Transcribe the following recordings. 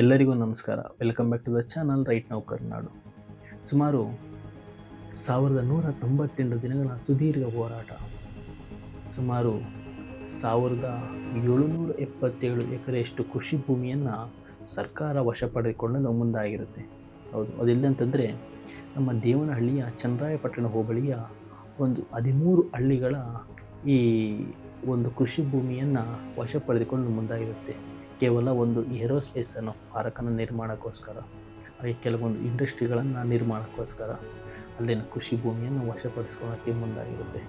ಎಲ್ಲರಿಗೂ ನಮಸ್ಕಾರ. Welcome back to the channel right now Karnadu ಸುಮಾರು ಸಾವಿರದ ನೂರ ತೊಂಬತ್ತೆಂಟು ದಿನಗಳ ಸುದೀರ್ಘ ಹೋರಾಟ. ಸುಮಾರು ಸಾವಿರದ ಏಳುನೂರ ಎಪ್ಪತ್ತೇಳು ಎಕರೆಯಷ್ಟು ಕೃಷಿ ಭೂಮಿಯನ್ನು ಸರ್ಕಾರ ವಶಪಡೆದುಕೊಳ್ಳಲು ಮುಂದಾಗಿರುತ್ತೆ. ಹೌದು ಅದಿಲ್ಲಂತಂದರೆ ನಮ್ಮ ದೇವನಹಳ್ಳಿಯ ಚಂದ್ರಾಯಪಟ್ಟಣ ಹೋಬಳಿಯ ಒಂದು ಹದಿಮೂರು ಹಳ್ಳಿಗಳ ಈ ಒಂದು ಕೃಷಿ ಭೂಮಿಯನ್ನು ವಶಪಡೆದುಕೊಂಡು ಮುಂದಾಗಿರುತ್ತೆ. ಕೇವಲ ಒಂದು ಏರೋಸ್ಪೇಸ್ ಅನ್ನೋ ಪಾರ್ಕನ್ನು ನಿರ್ಮಾಣಕ್ಕೋಸ್ಕರ, ಹಾಗೆ ಕೆಲವೊಂದು ಇಂಡಸ್ಟ್ರಿಗಳನ್ನು ನಿರ್ಮಾಣಕ್ಕೋಸ್ಕರ ಅಲ್ಲಿನ ಕೃಷಿ ಭೂಮಿಯನ್ನು ವಶಪಡಿಸ್ಕೊಳ್ಳೋಕ್ಕೆ ಮುಂದಾಗಿರುತ್ತೆ.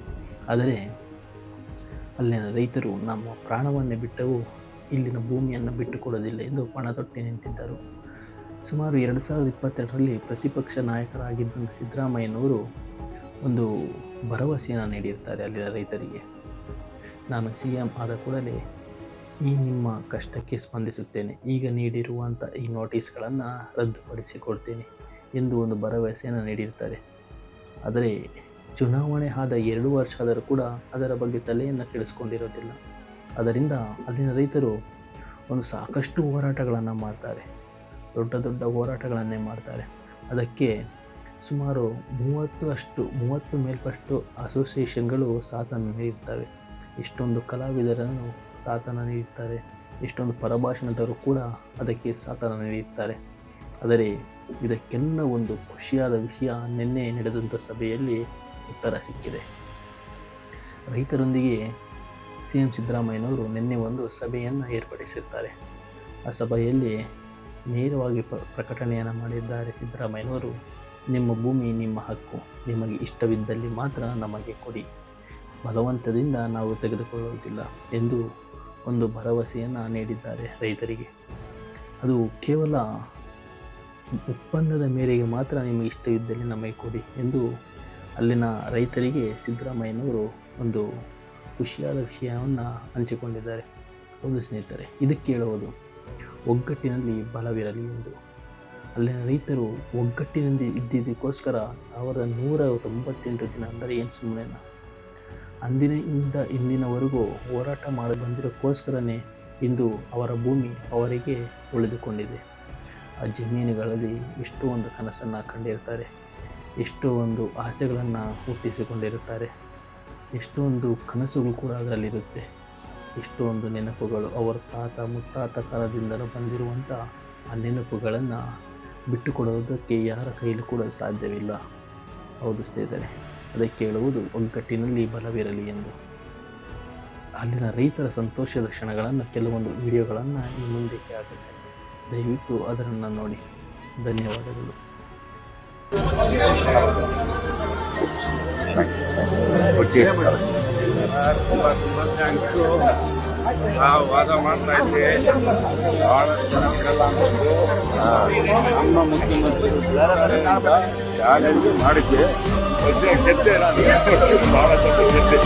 ಆದರೆ, ಅಲ್ಲಿನ ರೈತರು ನಮ್ಮ ಪ್ರಾಣವನ್ನೇ ಬಿಟ್ಟವು ಇಲ್ಲಿನ ಭೂಮಿಯನ್ನು ಬಿಟ್ಟುಕೊಡೋದಿಲ್ಲ ಎಂದು ಪಣತೊಟ್ಟಿ ನಿಂತಿದ್ದರು. ಸುಮಾರು ಎರಡು ಸಾವಿರದ ಇಪ್ಪತ್ತೆರಡರಲ್ಲಿ ಪ್ರತಿಪಕ್ಷ ನಾಯಕರಾಗಿದ್ದಂಥ ಸಿದ್ದರಾಮಯ್ಯನವರು ಒಂದು ಭರವಸೆಯನ್ನು ನೀಡಿರ್ತಾರೆ ಅಲ್ಲಿನ ರೈತರಿಗೆ. ನಾನು ಸಿ ಎಂ ಆದ ಕೂಡಲೇ ಈ ನಿಮ್ಮ ಕಷ್ಟಕ್ಕೆ ಸ್ಪಂದಿಸುತ್ತೇನೆ. ಈಗ ನೀಡಿರುವಂಥ ಈ ನೋಟಿಸ್ಗಳನ್ನು ರದ್ದುಪಡಿಸಿಕೊಡ್ತೇನೆ ಎಂದು ಒಂದು ಭರವಸೆಯನ್ನು ನೀಡಿರ್ತಾರೆ. ಆದರೆ ಚುನಾವಣೆ ಆದ ಎರಡು ವರ್ಷ ಆದರೂ ಕೂಡ ಅದರ ಬಗ್ಗೆ ತಲೆಯನ್ನು ಕೆಡಿಸ್ಕೊಂಡಿರೋದಿಲ್ಲ. ಅದರಿಂದ ಅಲ್ಲಿನ ರೈತರು ಒಂದು ಸಾಕಷ್ಟು ಹೋರಾಟಗಳನ್ನು ಮಾಡ್ತಾರೆ. ದೊಡ್ಡ ದೊಡ್ಡ ಹೋರಾಟಗಳನ್ನೇ ಮಾಡ್ತಾರೆ. ಅದಕ್ಕೆ ಸುಮಾರು ಮೂವತ್ತು ಅಷ್ಟು ಮೂವತ್ತು ಮೇಲ್ಪಟ್ಟು ಅಸೋಸಿಯೇಷನ್ಗಳು ಸಾಥನ್ನು ನೀಡುತ್ತವೆ. ಇಷ್ಟೊಂದು ಕಲಾವಿದರನ್ನು ಸಾಥನ ನೀಡುತ್ತಾರೆ. ಎಷ್ಟೊಂದು ಪರಭಾಷಣದವರು ಕೂಡ ಅದಕ್ಕೆ ಸಾಥನ ನೀಡುತ್ತಾರೆ. ಆದರೆ ಇದಕ್ಕೆಲ್ಲ ಒಂದು ಖುಷಿಯಾದ ವಿಷಯ ನಿನ್ನೆ ನಡೆದಂಥ ಸಭೆಯಲ್ಲಿ ಉತ್ತರ ಸಿಕ್ಕಿದೆ. ರೈತರೊಂದಿಗೆ ಸಿ ಎಂ ಸಿದ್ದರಾಮಯ್ಯನವರು ನಿನ್ನೆ ಒಂದು ಸಭೆಯನ್ನು ಏರ್ಪಡಿಸಿರ್ತಾರೆ. ಆ ಸಭೆಯಲ್ಲಿ ನೇರವಾಗಿ ಪ್ರ, ಪ್ರಕಟಣೆಯನ್ನು ಮಾಡಿದ್ದಾರೆ ಸಿದ್ದರಾಮಯ್ಯನವರು. ನಿಮ್ಮ ಭೂಮಿ, ನಿಮ್ಮ ಹಕ್ಕು ನಿಮಗೆ ಇಷ್ಟವಿದ್ದಲ್ಲಿ ಮಾತ್ರ ನಮಗೆ ಕೊಡಿ. ಬಲವಂತದಿಂದ ನಾವು ತೆಗೆದುಕೊಳ್ಳುವುದಿಲ್ಲ ಎಂದು ಒಂದು ಭರವಸೆಯನ್ನು ನೀಡಿದ್ದಾರೆ ರೈತರಿಗೆ. ಅದು ಕೇವಲ ಒಪ್ಪಂದದ ಮೇರೆಗೆ ಮಾತ್ರ ನಿಮಗೆ ಇಷ್ಟ ಇದ್ದಲ್ಲಿ ನಮಗೆ ಕೊಡಿ ಎಂದು ಅಲ್ಲಿನ ರೈತರಿಗೆ ಸಿದ್ದರಾಮಯ್ಯನವರು ಒಂದು ಖುಷಿಯಾದ ವಿಷಯವನ್ನು ಹಂಚಿಕೊಂಡಿದ್ದಾರೆ. ಹೌದು ಸ್ನೇಹಿತರೆ, ಇದಕ್ಕೆ ಹೇಳುವುದು, ಒಗ್ಗಟ್ಟಿನಲ್ಲಿ ಬಲವಿರಲಿ ಎಂದು. ಅಲ್ಲಿನ ರೈತರು ಒಗ್ಗಟ್ಟಿನಲ್ಲಿ ಇದ್ದಿದ್ದಕ್ಕೋಸ್ಕರ ಸಾವಿರದ ನೂರ ತೊಂಬತ್ತೆಂಟು ದಿನ ಅಂದರೆ ಏನು ಸುಮ್ಮನೆ ಅಂದಿನಿಂದ ಇಂದಿನವರೆಗೂ ಹೋರಾಟ ಮಾಡಿ ಬಂದಿರೋಕ್ಕೋಸ್ಕರನೇ ಇಂದು ಅವರ ಭೂಮಿ ಅವರಿಗೆ ಉಳಿದುಕೊಂಡಿದೆ. ಆ ಜಮೀನುಗಳಲ್ಲಿ ಎಷ್ಟೋ ಒಂದು ಕನಸನ್ನು ಕಂಡಿರ್ತಾರೆ, ಎಷ್ಟೋ ಒಂದು ಆಸೆಗಳನ್ನು ಹುಟ್ಟಿಸಿಕೊಂಡಿರುತ್ತಾರೆ ಎಷ್ಟೊಂದು ಕನಸುಗಳು ಕೂಡ ಅದರಲ್ಲಿರುತ್ತೆ. ಎಷ್ಟೊಂದು ನೆನಪುಗಳು ಅವರ ತಾತ ಮುತ್ತಾತ ಕಾಲದಿಂದಲೂ ಬಂದಿರುವಂಥ ಆ ನೆನಪುಗಳನ್ನು ಬಿಟ್ಟುಕೊಡೋದಕ್ಕೆ ಯಾರ ಕೈಲೂ ಕೂಡ ಸಾಧ್ಯವಿಲ್ಲ. ಹೌದು ಸ್ನೇಹಿತರೆ. ಅದಕ್ಕೆ ಹೇಳುವುದು ಒಗ್ಗಟ್ಟಿನಲ್ಲಿ ಬಲವಿರಲಿ ಎಂದು. ಅಲ್ಲಿನ ರೈತರ ಸಂತೋಷದ ಕ್ಷಣಗಳನ್ನು ಕೆಲವೊಂದು ವಿಡಿಯೋಗಳನ್ನು ಈ ಮುಂದೆ ಆಗುತ್ತೆ ದಯವಿಟ್ಟು ಅದನ್ನು ನೋಡಿ. ಧನ್ಯವಾದಗಳು. ತುಂಬ ತುಂಬ ಥ್ಯಾಂಕ್ಸು ಆ ವಾದ ಮಾಡ್ತಾ ಇದ್ದೆ ಭಾಳಷ್ಟು ಚೆನ್ನಾಗಿರಲ್ಲ ಅನ್ನೋದು ನಮ್ಮ ಮುಖ್ಯಮಂತ್ರಿ ಚಾಲೆಂಜ್ ಮಾಡಿದ್ದೆ. Kendi herhalde. Çok baharatlı kendi.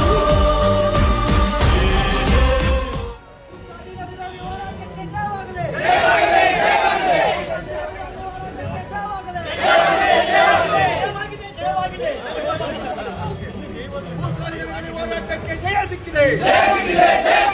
Jai Sikh Jai Sikh